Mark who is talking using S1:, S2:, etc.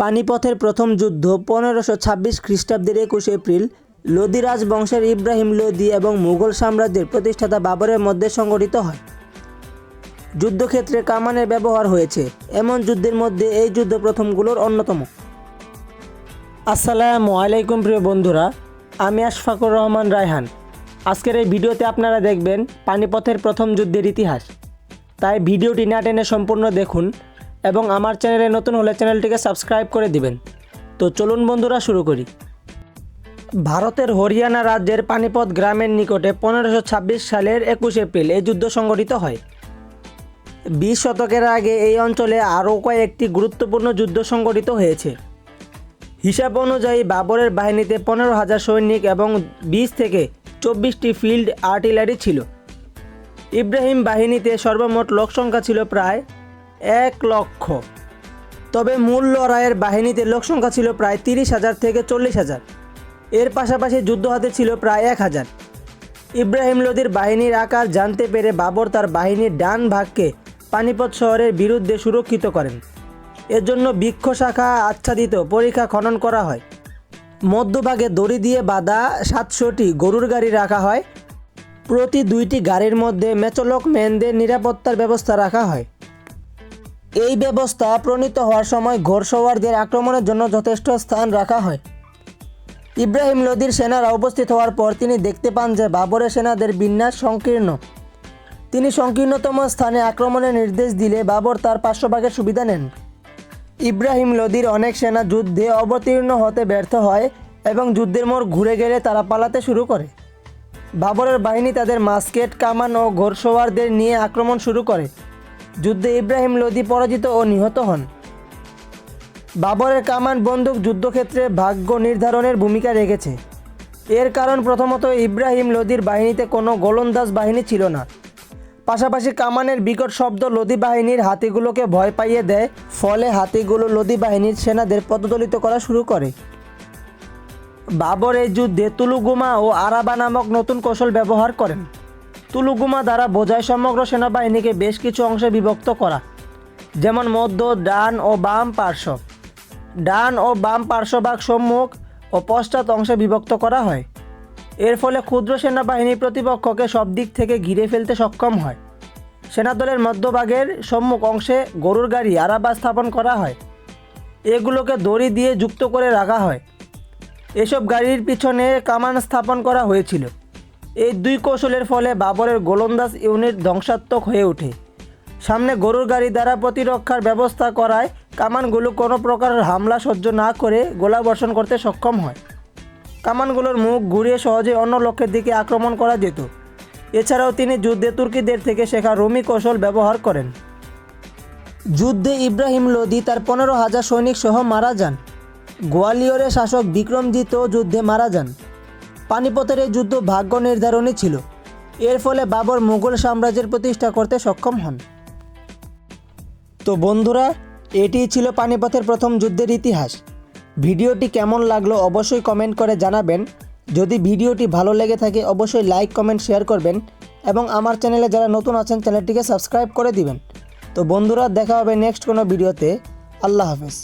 S1: পানিপথের প্রথম যুদ্ধ পনেরোশো ছাব্বিশ খ্রিস্টাব্দের একুশে এপ্রিল। লোদি রাজবংশের ইব্রাহিম লোদি এবং মুঘল সাম্রাজ্যের প্রতিষ্ঠাতা বাবরের মধ্যে সংগঠিত হয়। যুদ্ধক্ষেত্রে কামানের ব্যবহার হয়েছে। এমন যুদ্ধের মধ্যে এই যুদ্ধ প্রথমগুলোর অন্যতম। আসসালামু আলাইকুম প্রিয় বন্ধুরা, আমি আশফাকুর রহমান রায়হান। আজকের এই ভিডিওতে আপনারা দেখবেন পানিপথের প্রথম যুদ্ধের ইতিহাস। তাই ভিডিওটি না টেনে সম্পূর্ণ দেখুন। এবং আমার চ্যানেলে নতুন হলে চ্যানেলটিকে সাবস্ক্রাইব করে দিবেন। তো চলুন বন্ধুরা, শুরু করি। ভারতের হরিয়ানা রাজ্যের পানিপথ গ্রামের নিকটে পনেরোশো ছাব্বিশ সালের একুশ এপ্রিল এই যুদ্ধ সংগঠিত হয়। বিশ শতকের আগে এই অঞ্চলে আরও কয়েকটি গুরুত্বপূর্ণ যুদ্ধ সংগঠিত হয়েছে। হিসাব অনুযায়ী বাবরের বাহিনীতে পনেরো হাজার সৈনিক এবং বিশ থেকে চব্বিশটি ফিল্ড আর্টিলারি ছিল। ইব্রাহিম বাহিনীতে সর্বমোট লোক সংখ্যা ছিল প্রায় এক লক্ষ। তবে মূল লড়াইয়ের বাহিনীতে লোক সংখ্যা ছিল প্রায় তিরিশ হাজার থেকে চল্লিশ হাজার। এর পাশাপাশি যুদ্ধ হাতে ছিল প্রায় এক হাজার। ইব্রাহিম লোদির বাহিনীর আকার জানতে পেরে বাবর তার বাহিনীর ডান ভাগকে পানিপথ শহরের বিরুদ্ধে সুরক্ষিত করেন। এর জন্য বৃক্ষ শাখা আচ্ছাদিত পরীক্ষা খনন করা হয়। মধ্যভাগে দড়ি দিয়ে বাঁধা সাতশোটি গরুর গাড়ি রাখা হয়। প্রতি দুইটি গাড়ির মধ্যে মেচলক ম্যানদের নিরাপত্তার ব্যবস্থা রাখা হয়। এই ব্যবস্থা প্রণীত হওয়ার সময় ঘোরসওয়ারদের আক্রমণের জন্য যথেষ্ট স্থান রাখা হয়। ইব্রাহিম লোদির সেনারা উপস্থিত হওয়ার পর তিনি দেখতে পান যে বাবরের সেনাদের বিন্যাস সংকীর্ণ। তিনি সংকীর্ণতম স্থানে আক্রমণের নির্দেশ দিলে বাবর তার পার্শ্বভাগের সুবিধা নেন। ইব্রাহিম লোদির অনেক সেনা যুদ্ধে অবতীর্ণ হতে ব্যর্থ হয় এবং যুদ্ধের মোড় ঘুরে গেলে তারা পালাতে শুরু করে। বাবরের বাহিনী তাদের মাস্কেট, কামান ও ঘোরসওয়ারদের নিয়ে আক্রমণ শুরু করে। যুদ্ধে ইব্রাহিম লোদি পরাজিত ও নিহত হন। বাবরের কামান বন্দুক যুদ্ধক্ষেত্রে ভাগ্য নির্ধারণের ভূমিকা রেখেছে। এর কারণ প্রথমত ইব্রাহিম লোদির বাহিনীতে কোনো গোলন্দাজ বাহিনী ছিল না। পাশাপাশি কামানের বিকট শব্দ লোদি বাহিনীর হাতিগুলোকে ভয় পাইয়ে দেয়, ফলে হাতিগুলো লোদি বাহিনীর সেনাদের পদদলিত করা শুরু করে। বাবর এই যুদ্ধে তুলুগুমা ও আরাবা নামক নতুন কৌশল ব্যবহার করেন। তুলুগুমা দ্বারা বোঝায় সমগ্র সেনাবাহিনীকে বেশ কিছু অংশে বিভক্ত করা, যেমন মধ্য, ডান ও বাম পার্শ্ব। ডান ও বাম পার্শ্বভাগ সম্মুখ ও পশ্চাৎ অংশে বিভক্ত করা হয়। এর ফলে ক্ষুদ্র সেনাবাহিনী প্রতিপক্ষকে সব দিক থেকে ঘিরে ফেলতে সক্ষম হয়। সেনাদলের মধ্যভাগের সম্মুখ অংশে গরুর গাড়ি, আরাবা স্থাপন করা হয়। এগুলোকে দড়ি দিয়ে যুক্ত করে রাখা হয়। এসব গাড়ির পিছনে কামান স্থাপন করা হয়েছিল। এই দুই কৌশলের ফলে বাবরের গোলন্দাজ ইউনিট ধ্বংসাত্মক হয়ে ওঠে। সামনে গরুর গাড়ি দ্বারা প্রতিরক্ষার ব্যবস্থা করায় কামানগুলো কোনো প্রকার হামলা সহ্য না করে গোলাবর্ষণ করতে সক্ষম হয়। কামানগুলোর মুখ ঘুরিয়ে সহজে অন্য লক্ষ্যের দিকে আক্রমণ করা যেত। এছাড়াও তিনি যুদ্ধে তুর্কিদের থেকে শেখা রোমি কৌশল ব্যবহার করেন। যুদ্ধে ইব্রাহিম লোদি তার পনেরো হাজার সৈনিক সহ মারা যান। গোয়ালিয়রের শাসক বিক্রমজিৎও যুদ্ধে মারা যান। পানিপথের এই যুদ্ধ ভাগ্য নির্ধারণী ছিল। এর ফলে বাবর মুঘল সাম্রাজ্যের প্রতিষ্ঠা করতে সক্ষম হন। তো বন্ধুরা, এটিই ছিল পানিপথের প্রথম যুদ্ধের ইতিহাস। ভিডিওটি কেমন লাগল অবশ্যই কমেন্ট করে জানাবেন। যদি ভিডিওটি ভালো লেগে থাকে, অবশ্যই লাইক, কমেন্ট, শেয়ার করবেন এবং আমার চ্যানেলে যারা নতুন আছেন, চ্যানেলটিকে সাবস্ক্রাইব করে দিবেন। তো বন্ধুরা, দেখা হবে নেক্সট কোনো ভিডিওতে। আল্লাহ হাফেজ।